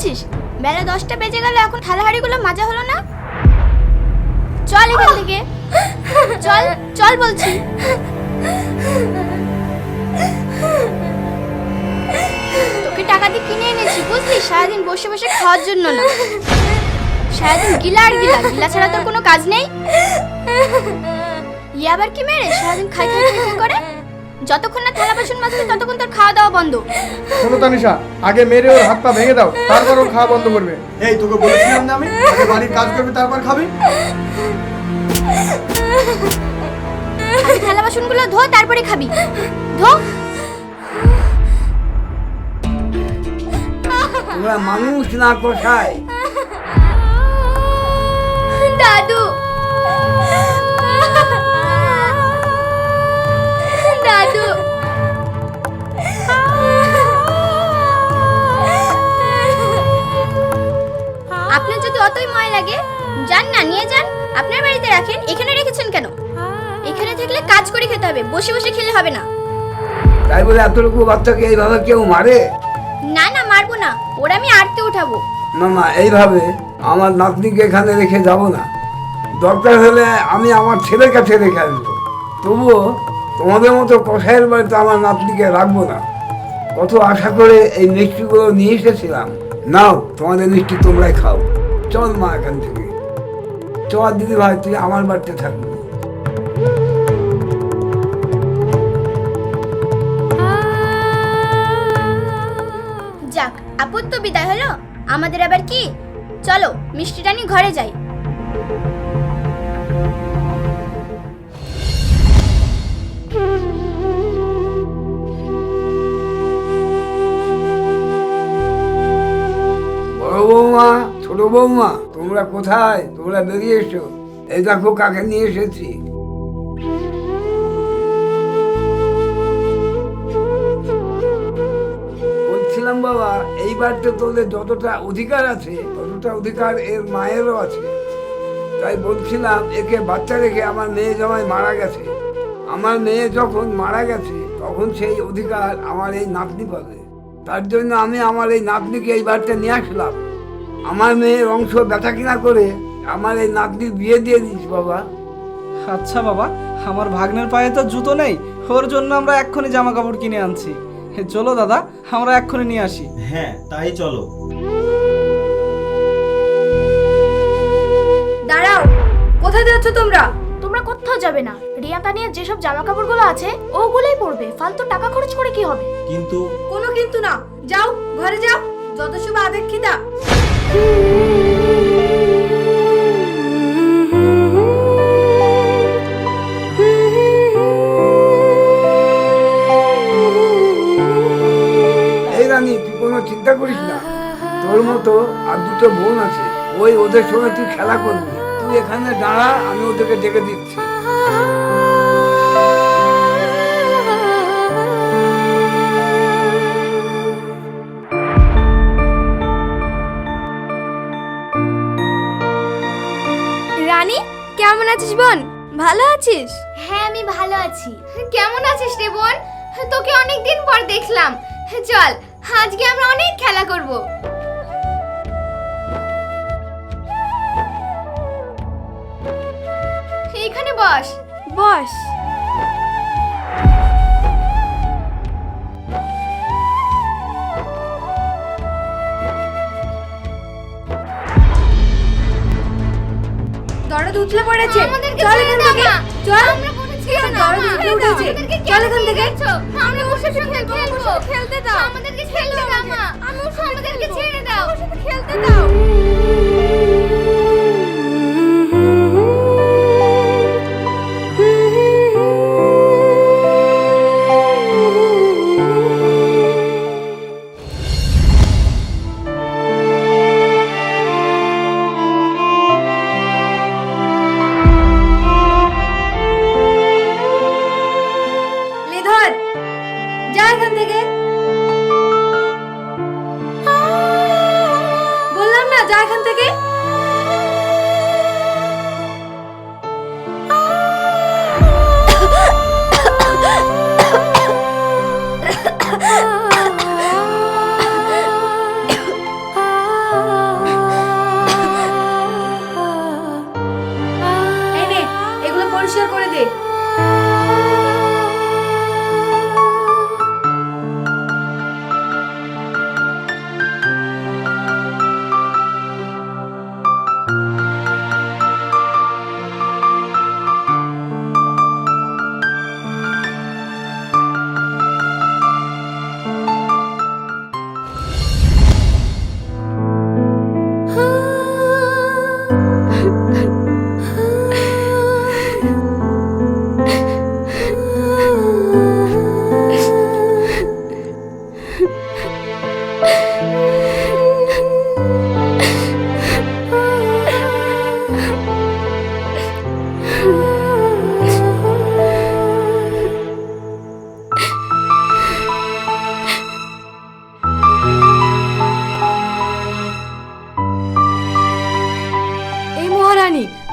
গিলছিস বেলা দশটা বেজে গেল, এখন থালা হাঁড়িগুলো মাজা হলো না? চল এখান থেকে। চল চল বলছি। তোকে টাকা দিয়ে কিনে এনেছি, বুঝলি? সারাদিন বসে বসে খাওয়ার জন্য না। সারাদিন গিলা আর গিলা গিলা ছাড়া তোর কোনো কাজ নেই? ই আবার কি মেরে? সারাদিন খাই খাই করে? যতক্ষণ না থালা বাসন মাজবি ততক্ষণ তোর খাওয়া দাওয়া বন্ধ। শোনো তানিশা আগে মেরে ওর হাত পা ভেঙে দাও তারপর ও খাওয়া বন্ধ করবে। এই তোকে বলেছিলাম না আমি? আগে বাড়ির কাজ করবি তারপর খাবি? আগে থালা বাসনগুলো ধো তারপরে খাবি। ধো। তোমরা মানুষ না কোথায় দাদু দাদু আপনার যদি অতই ময় লাগে যান না নিয়ে যান। আপনার বাড়িতে রাখেন এখানে রেখেছেন কেন? এখানে থাকলে কাজ করে খেতে হবে বসে বসে খেলে হবে না। তাই বলে এতটুকু বাচ্চাকে এইভাবে কেউ মারে? না না মারবো না। ওরা আমি আরতে উঠাবো। মামা এইভাবে আমার নাতনিকে এখানে রেখে যাব না। দরকার হলে আমি আমার ছেলের কাছে রেখে আসব তবুও তোমাদের মতো কষায়ের বাড়িতে আমার নাতনিকে রাখব না। কত আশা করে এই মিষ্টিগুলো নিয়ে এসেছিলাম। নাও, তোমাদের মিষ্টি তোমরাই খাও। চল মা এখান থেকে। চল দিদি ভাই, তুই আমার বাড়িতে থাকবি। যাক বিদায় হলো। আমাদের আবার কি? চলো, মিষ্টিটা নিয়ে ঘরে যাই। ছোট বৌমা, তোমরা কোথায়? তোমরা বেরিয়ে এসো। এই দেখো কাকে নিয়ে এসেছি। বলছিলাম বাবা, এইবার তো তোদের যতটা অধিকার আছে, ততটা অধিকার এর মায়েরও আছে। তাই বলছিলাম, একে বাচ্চা রেখে আমার মেয়ে জামাই মারা গেছে। আমার মেয়ে যখন মারা গেছে, তখন সেই অধিকার আমার এই নাতনি পাবে। তার জন্য আমি আমার এই নাতনিকে এই বাড়িতে নিয়ে আসলাম। আমার মেয়ের অংশ বেচা কিনা করে আমার এই নাতনির বিয়ে দিয়ে দিস বাবা। আচ্ছা বাবা আমার ভাগ্নের পায়ে তো জুতো নেই। ওর জন্য আমরা এক্ষুনি জামা কাপড় কিনে আনছি। হে, চলো দাদা আমরা এক্ষুনি নিয়ে আসি। হ্যাঁ তাই চলো। দাঁড়াও কোথায় যাচ্ছ তোমরা? তোমরা কোথাও যাবে না। রিয়া তানিয়ার যেসব জামা কাপড়গুলো আছে ওগুলোই পরবে। ফালতু টাকা খরচ করে কি হবে? কিন্তু কোনো কিন্তু না। যাও ঘরে যাও। যত তুই কোনো চিন্তা করিস না। তোর মতো আর দুটো বোন আছে। ওই ওদের সঙ্গে তুই খেলা করবি। তুই এখানে দাঁড়া, আমি ওদেরকে ডেকে দিচ্ছি। রানী কেমন আছিস বোন? ভালো আছিস? হ্যাঁ আমি ভালো আছি। কেমন আছিস রে বোন? তোকে অনেক দিন পর দেখলাম। চল আজকে আমরা অনেক খেলা করব। এইখানে বস। বস। উতলে পড়েছে। চলে এখান থেকে। চল। চল এখান থেকে। আমরা ওর সাথে খেলব। খেলতে দাও। আমাদেরকে খেলতে দাও মা আমি ওর সাথে আমাদেরকে ছেড়ে দাও। খেলতে দাও।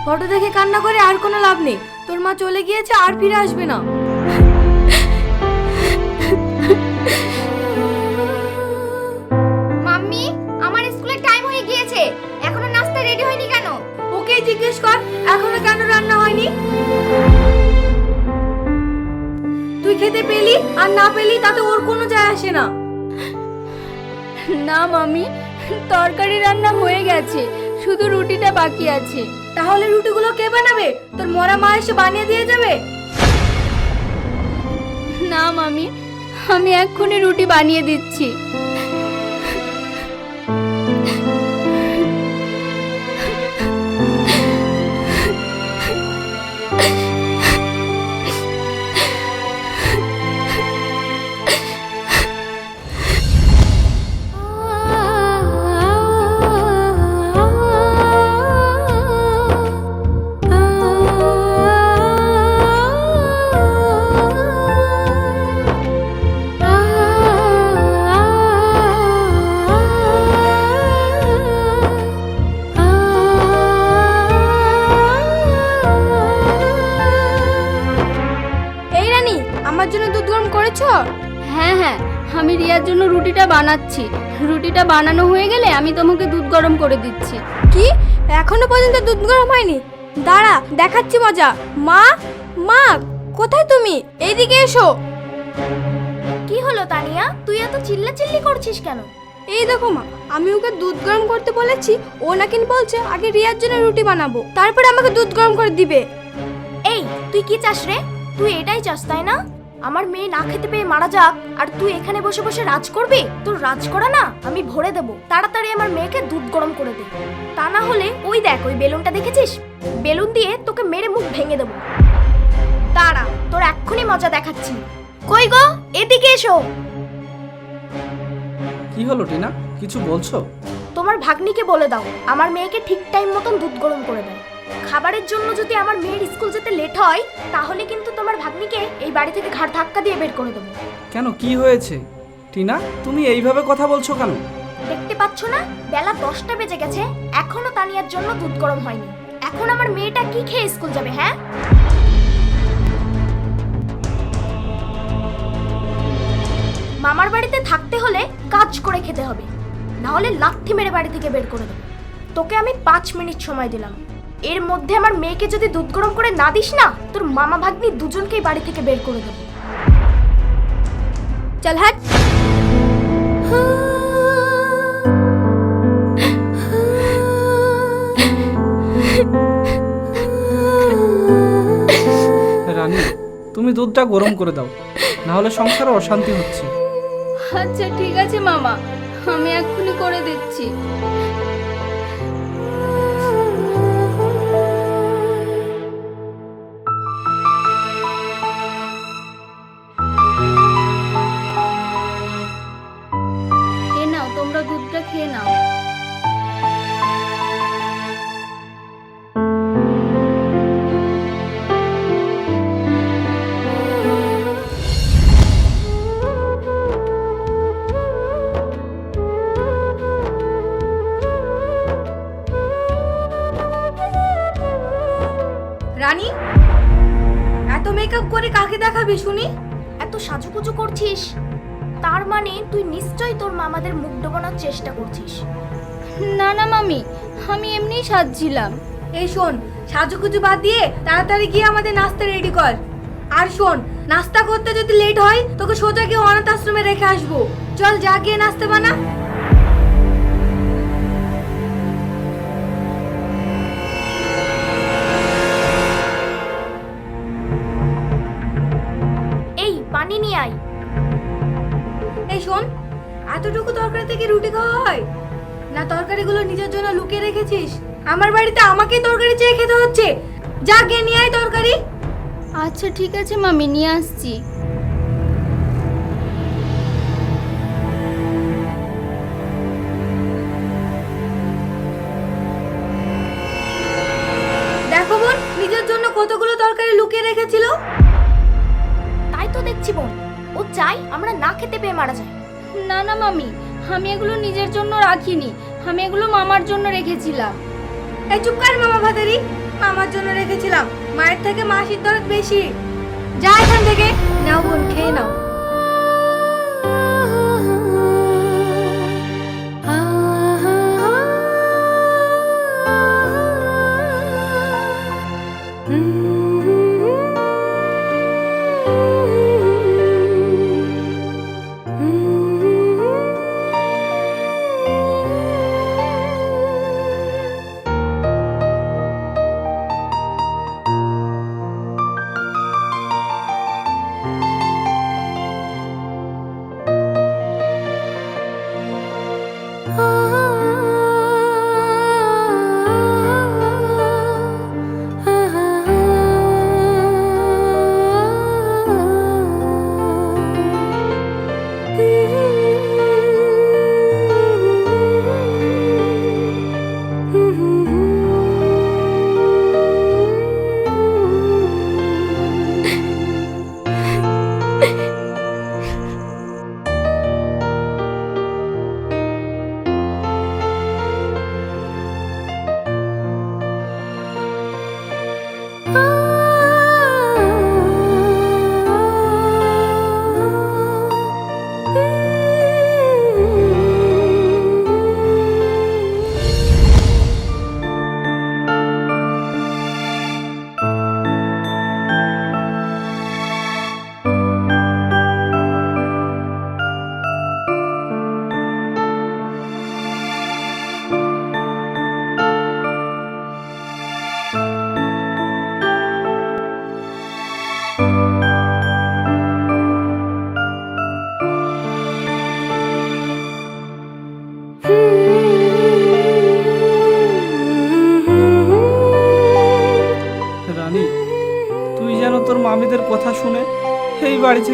ফটো দেখে কান্না করে আর কোনো লাভ নেই। তোর মা চলে গিয়েছে আর ফিরে আসবে না। মাম্মি আমার স্কুলের টাইম হয়ে গিয়েছে। এখনও নাস্তা রেডি হয়নি কেন? ওকেই জিজ্ঞেস কর এখনও কেন রান্না হয়নি? তুই খেতে পেলি আর না পেলি তাতে ওর কোনো যায় আসে না। না মামি তরকারি রান্না হয়ে গেছে। শুধু রুটিটা বাকি আছে। তাহলে রুটিগুলো কে বানাবে? তোর মরা মা এসে বানিয়ে দিয়ে যাবে? না, মামি, আমি এক্ষুনি রুটি বানিয়ে দিচ্ছি। বানানো হয়ে গেলে আমি তোমাকে দুধ গরম করে দিচ্ছি। কি? এখনও পর্যন্ত দুধ গরম হয়নি? দাঁড়া দেখাচ্ছি মজা। মা মা কোথায় তুমি? এইদিকে এসো। কি হলো তানিয়া? তুই এত চিল্লা চিল্লি করছিস কেন? এই দেখো মা আমি ওকে দুধ গরম করতে বলেছি ও নাকি বলছে আগে রিয়ার জন্য রুটি বানাবো। তারপরে আমাকে দুধ গরম করে দিবে। এই তুই কি চাস রে? তুই এটাই চাস তাই না? আমার মেয়ে না খেতে পেয়ে মারা যাক আর তুই এখানে বসে বসে রাজ করবি? তোর রাজ করা না? আমি ভরে দেব। তাড়াতাড়ি আমার মেয়েকে দুধ গরম করে দে। তা না হলে ওই দেখ ওই বেলুনটা দেখেছিস? বেলুন দিয়ে তোকে মেরে মুখ ভেঙে দেবো। তারা তোর এক্ষুনি মজা দেখাচ্ছি। কই গো? এদিকে এসো। কি হলো টিনা? কিছু বলছো? তোমার ভাগ্নিকে বলে দাও আমার মেয়েকে ঠিক টাইম মতন দুধ গরম করে দেয় খাবারের জন্য যদি আমার মেয়ের স্কুল যেতে লেট হয় তাহলে কিন্তু তোমার ভাগ্নিকে এই বাড়ি থেকে ঘাড় ধাক্কা দিয়ে বের করে দেবো। কেন কি হয়েছে? টিনা তুমি এইভাবে কথা বলছো কেন? দেখতে পাচ্ছ না বেলা দশটা বেজে গেছে এখনও তানিয়ার জন্য দুধ গরম হয়নি। এখন আমার মেয়েটা কি খেয়ে স্কুল যাবে হ্যাঁ? মামার বাড়িতে থাকতে হলে কাজ করে খেতে হবে না হলে লাথি মেরে বাড়ি থেকে বের করে দেবো। তোকে আমি পাঁচ মিনিট সময় দিলাম। এর মধ্যে আমার মেয়েকে যদি দুধ গরম করে না দিস না তোর মামা ভাগ্নি দুজনকেই বাড়ি থেকে বের করে দেবো। চল হাট। রানী তুমি দুধটা গরম করে দাও না হলে সংসারে অশান্তি হচ্ছে। আচ্ছা ঠিক আছে মামা। আমি এক্ষুনি করে দিচ্ছি। তুই নিশ্চয়ই তোর মামাদের মুখ ডোবানোর চেষ্টা করছিস। না না মামি আমি এমনিই সাজছিলাম। এই শোন সাজুগুজু বাদ দিয়ে তাড়াতাড়ি গিয়ে আমাদের নাস্তা রেডি কর। আর শোন নাস্তা করতে যদি লেট হয় তোকে সোজা গিয়ে অনাথ আশ্রমে রেখে আসব। চল যা গিয়ে নাস্তা বানা। এতটুকু তরকারি থেকে রুটি খাওয়া হয়? না তরকারিগুলো নিজের জন্য লুকিয়ে রেখেছিস? আমার বাড়িতে আমাকেই তরকারি চেয়ে খেতে হচ্ছে। যা গিয়ে নিয়ে আয় তরকারি। আচ্ছা ঠিক আছে মামি নিয়ে আসছি। দেখো বোন নিজের জন্য কতগুলো তরকারি লুকিয়ে রেখেছিল? তাই তো দেখছি বোন। ও চাই আমরা না খেতে পেয়ে মারা যাই। না না, মামি, আমি এগুলো নিজের জন্য রাখিনি। আমি এগুলো মামার জন্য রেখেছিলাম। এই চুপ কর মামা ভাতারি। মামার জন্য রেখেছিলাম। মায়ের থেকে মাসির দরদ বেশি। যা এখান থেকে। নাও বোন, খেয়ে নাও।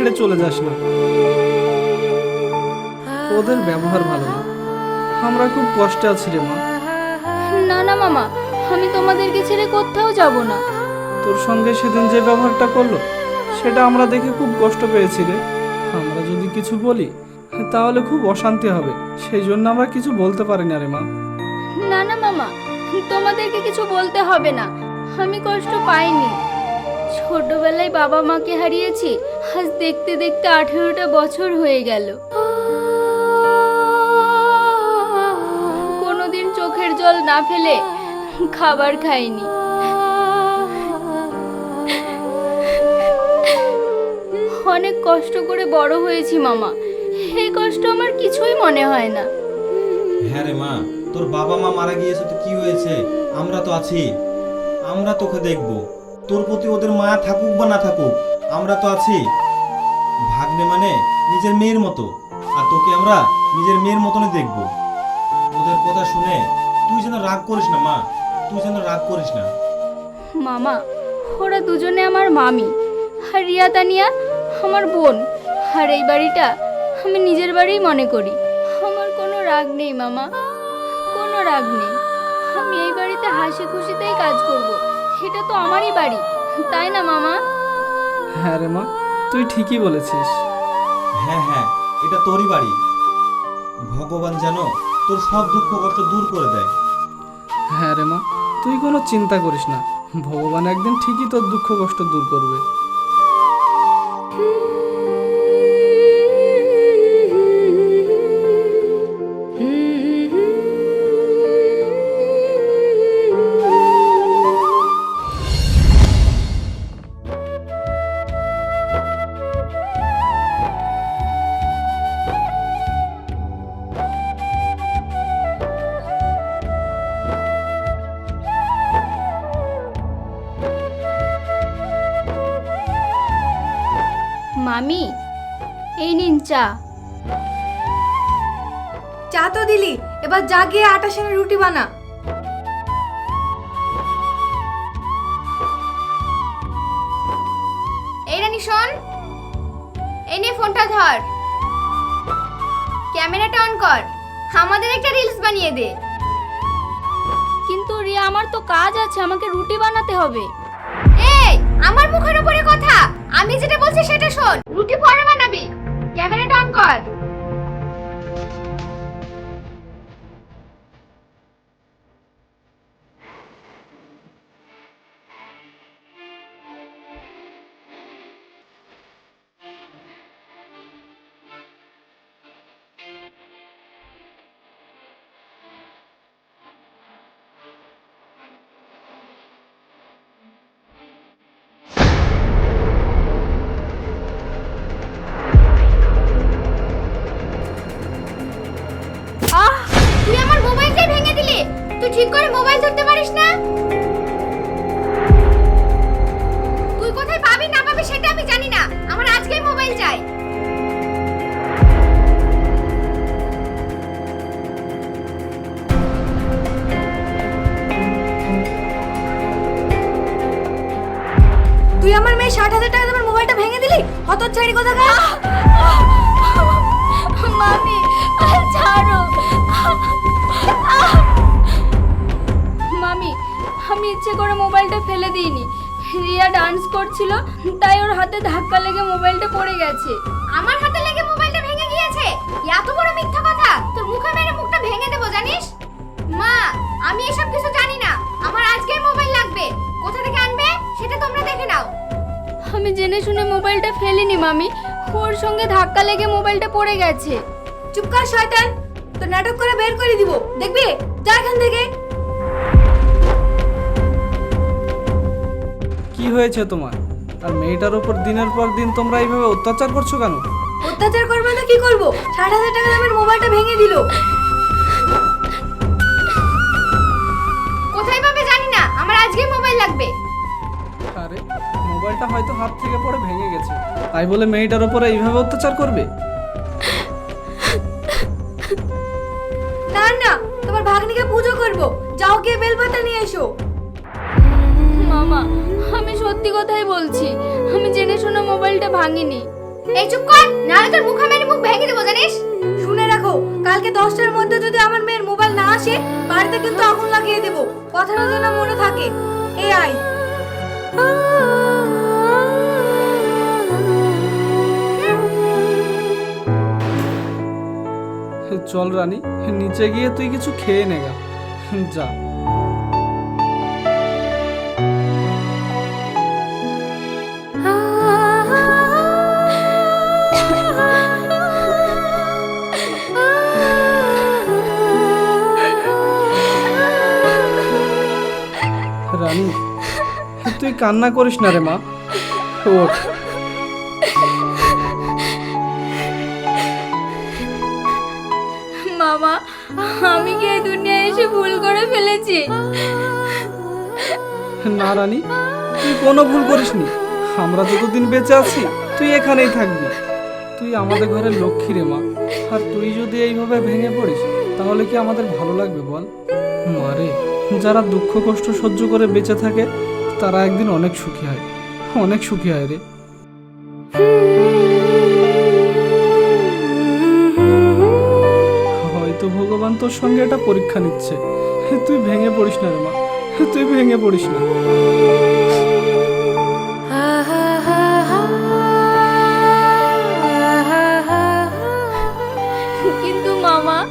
ছেড়ে চলে যাস না। ওদের ব্যবহার ভালো না। আমরা খুব কষ্টে আছি রে মা। না না মামা আমি তোমাদেরকে ছেড়ে কোথাও যাব না। তোর সঙ্গে সেদিন যে ব্যবহারটা করল সেটা আমরা দেখে খুব কষ্ট পেয়েছি রে। আমরা যদি কিছু বলি তাহলে খুব অশান্তি হবে। সেই জন্য আমরা কিছু বলতে পারি না রে মা। না না মামা তোমাদেরকে কিছু বলতে হবে না। আমি কষ্ট পাইনি। ছোটবেলায় বাবা মাকে হারিয়েছি, আজ দেখতে দেখতে আঠেরোটা বছর হয়ে গেল। কোনোদিন চোখের জল না ফেলে খাবার খাইনি। অনেক কষ্ট করে বড় হয়েছি মামা। এই কষ্ট আমার কিছুই মনে হয় না। হ্যাঁ রে মা, তোর বাবা মা মারা গিয়েছে তো কি হয়েছে? আমরা তো আছি। আমরা তোকে দেখব। তোর প্রতি ওদের মা থাকুক বা না থাকুক, আমরা তো আছি। ভাগ্নে মানে নিজের মেয়ের মতো, আর তোকে আমরা নিজের মেয়ের মতনই দেখব। ওদের কথা শুনে তুই যেন রাগ করিস না, মা, তুই যেন রাগ করিস না। মামা, ওরা দুজনে আমার মামি, আর রিয়া তানিয়া আমার বোন, আর এই বাড়িটা আমি নিজের বাড়িই মনে করি। আমার কোনো রাগ নেই, মামা, কোনো রাগ নেই। আমি এই বাড়িতে হাসি খুশিতেই কাজ করব। এটা তো আমারই বাড়ি। তাই না মামা? হ্যাঁ রে মা তুই ঠিকই বলেছিস। হ্যাঁ হ্যাঁ এটা তোরই বাড়ি। ভগবান যেন তোর সব দুঃখ কষ্ট দূর করে দেয়। হ্যাঁ রে মা তুই কোনো চিন্তা করিস না। ভগবান একদিন ঠিকই তোর দুঃখ কষ্ট দূর করবে। যা গিয়ে আটা সেনে রুটি বানা। এই রানি শোন। এই নে ফোনটা ধর। ক্যামেরাটা অন কর। আমাদের একটা রিলস বানিয়ে দে। কিন্তু রিয়া আমার তো কাজ আছে আমাকে রুটি বানাতে হবে। এই আমার মুখের উপরে কথা। আমি যেটা বলছি সেটা শোন। রুটি পরে বানাবি। ক্যামেরাটা অন কর। ঠিক করে মোবাইল ধরতে পারিস না? তুই কোথায় পাবি, না পাবি সেটা আমি জানি না। আমার আজকেই মোবাইল চাই। তুই আমার মেয়ে ষাট হাজার টাকা দামের মোবাইলটা ভেঙে দিলি? হত ছাড়ি কথা ইচ্ছে করে মোবাইলটা ফেলে দিইনি। রিয়া ডান্স করছিল তাই ওর হাতে ধাক্কা লেগে মোবাইলটা পড়ে গেছে। আমার হাতে লেগে মোবাইলটা ভেঙে গিয়েছে? এত বড় মিথ্যা কথা। তোর মুখে মেরে মুখটা ভেঙে দেবো জানিস? মা আমি এসব কিছু জানি না। আমার আজকেই মোবাইল লাগবে। কোথা থেকে আনবে সেটা তোমরা দেখে নাও। আমি জেনে শুনে মোবাইলটা ফেলিনি মামি। ওর সঙ্গে ধাক্কা লেগে মোবাইলটা পড়ে গেছে। চুপ কর শয়তান। তো নাটক করে বের করে দিব। দেখবি? যা এখান থেকে। কি হয়েছে তোমার? আর মেয়েটার উপর দিনের পর দিন তোমরা এইভাবে অত্যাচার করছ কেন? অত্যাচার করবে না কি করব? ষাট হাজার টাকা দামের মোবাইলটা ভেঙে দিল। কোথায় পাবে জানি না আমার আজকেই মোবাইল লাগবে। আরে মোবাইলটা হয়তো হাত থেকে পড়ে ভেঙে গেছে। তাই বলে মেয়েটার উপরে এইভাবে অত্যাচার করবে? ভাঙিনি। এই চুপ কর নাহলে তোর মুখে মেরে মুখ ভেঙে দেবো জানিস? শুনে রাখো কালকে দশটার মধ্যে যদি আমার মেয়ের মোবাইল না আসে বাড়িতে কিন্তু আগুন লাগিয়ে দেবো। কথাটা যেন মনে থাকে। এই আয়। চল রানী নিচে গিয়ে তুই কিছু খেয়ে নেগা যা। তুই কান্না করিস না রে মা। ওঠ মামা আমি কি এই দুনিয়ায় এসে ভুল করে ফেলেছি? না রানী তুই কোনো ভুল করিসনি। আমরা যতদিন বেঁচে আছি তুই এখানেই থাকবি। তুই আমাদের ঘরের লক্ষ্মী রে মা। আর তুই যদি এইভাবে ভেঙে পড়িস তাহলে কি আমাদের ভালো লাগবে বল? মারে যারা দুঃখ কষ্ট সহ্য করে বেঁচে থাকে তারা একদিন অনেক সুখী হয়। অনেক সুখী হয় রে। হয়তো ভগবান তোর সঙ্গে একটা পরীক্ষা নিচ্ছে। তুই ভেঙে পড়িস না রে মা। তুই ভেঙে পড়িস না। কিন্তু মামা,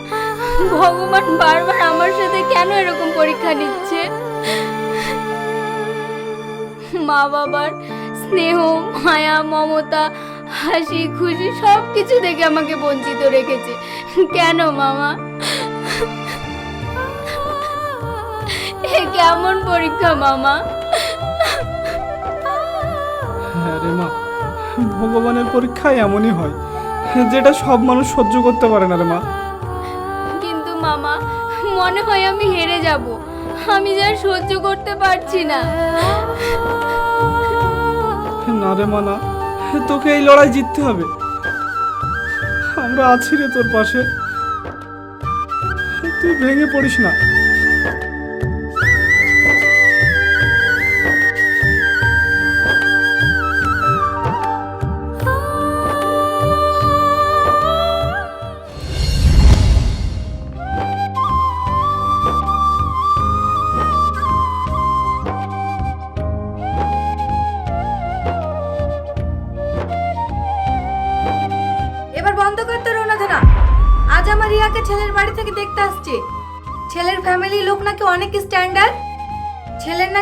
ভগবান বারবার আমার সাথে কেন এরকম পরীক্ষা নিচ্ছে? মা বাবার স্নেহ মায়া মমতা হাসি খুশি সব কিছু থেকে আমাকে বঞ্চিত রেখেছে। কেন মামা? এ কেমন পরীক্ষা মামা? হ্যাঁ রে মা ভগবানের পরীক্ষা এমনই হয় যেটা সব মানুষ সহ্য করতে পারে না রে মা। কিন্তু মামা মনে হয় আমি হেরে যাব। আমি যা সহ্য করতে পারছি না। না রে মানা, তোকে এই লড়াই জিততে হবে। আমরা আছি রে তোর পাশে। তুই ভেঙে পড়িস না।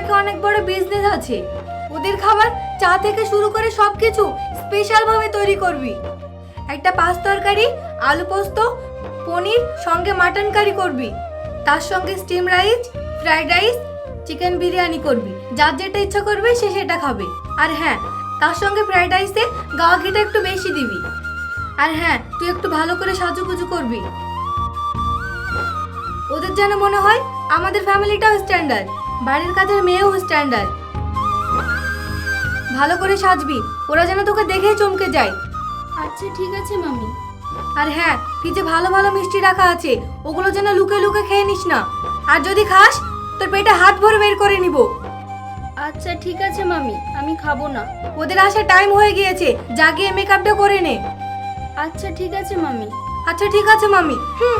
নাকি অনেক বড় বিজনেস আছে। ওদের খাবার চা থেকে শুরু করে সব কিছু স্পেশাল ভাবে তৈরি করবি। একটা পাঁচ তরকারি, আলু পোস্ত, পনির, সঙ্গে মাটন কারি করবি। তার সঙ্গে steam rice fried rice chicken biryani করবি। যার যেটা ইচ্ছা করবে সে সেটা খাবে। আর হ্যাঁ তার সঙ্গে ফ্রাইড রাইসে গাওয়া ঘিটা একটু বেশি দিবি। আর হ্যাঁ তুই একটু ভালো করে সাজুগুজু করবি। ওদের যেন মনে হয় আমাদের ফ্যামিলিটাও স্ট্যান্ডার্ড বাড়ির কাজের মেয়েও স্ট্যান্ডার্ড ভালো করে সাজবি ওরা যেন তোকে দেখেই চমকে যায়। আচ্ছা ঠিক আছে মামি। আর হ্যাঁ ফ্রিজে ভালো ভালো মিষ্টি রাখা আছে ওগুলো যেন লুকে লুকে খেয়ে নিস না। আর যদি খাস তোর পেটে হাত ভরে বের করে নিব। আচ্ছা ঠিক আছে মামি আমি খাব না। ওদের আসার টাইম হয়ে গিয়েছে জাগিয়ে মেকআপটা করে নে। আচ্ছা ঠিক আছে মামি। আচ্ছা ঠিক আছে মামি। হুম।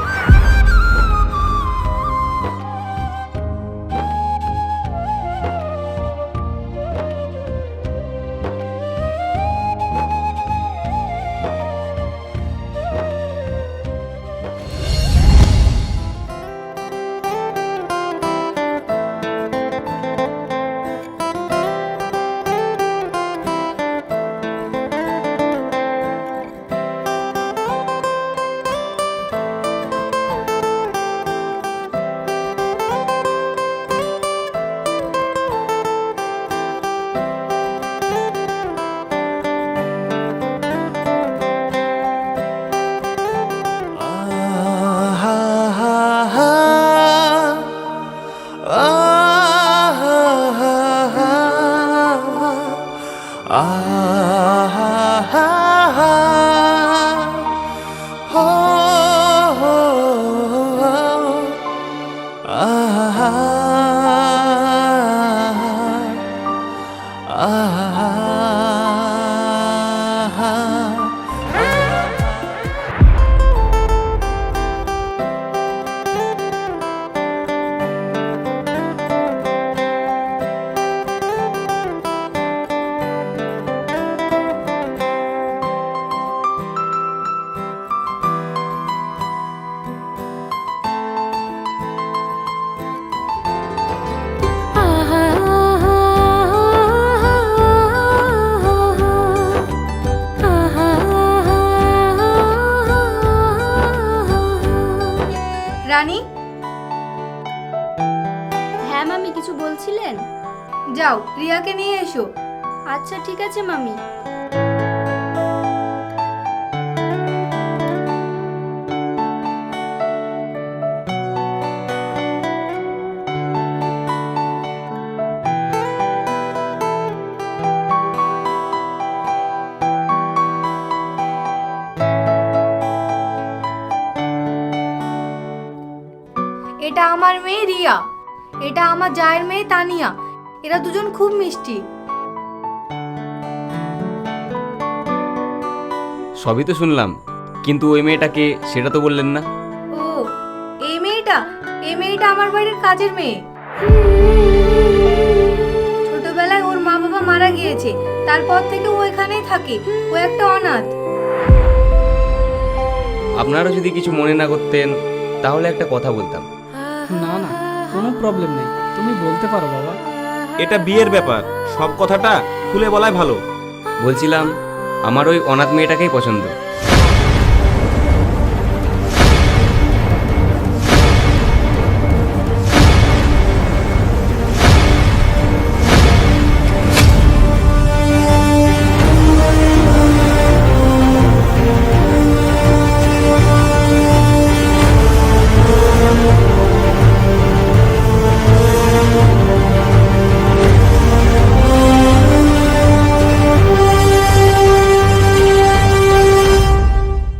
রানী যাও রিয়াকে নিয়ে এসো। আচ্ছা ঠিক আছে মামি। এটা আমার মেয়ে রিয়া। এটা আমার জায়ের মেয়ে তানিয়া। এরা দুজন খুব মিষ্টি। সবই তো শুনলাম কিন্তু ওই মেয়েটাকে সেটা তো বললেন না। ও এই মেয়েটা? এই মেয়েটা আমার বাড়ির কাজের মেয়ে। ছোটবেলায় ওর মা বাবা মারা গিয়েছে তারপর থেকে ও এখানেই থাকে ও একটা অনাথ। আপনারা যদি কিছু মনে না করতেন তাহলে একটা কথা বলতাম। না না কোনো প্রবলেম নেই। তুমি বলতে পারো বাবা। এটা বিয়ের ব্যাপার। সব কথাটা খুলে বলাই ভালো। বলছিলাম আমার ওই অনাথ মেয়েটাকেই পছন্দ।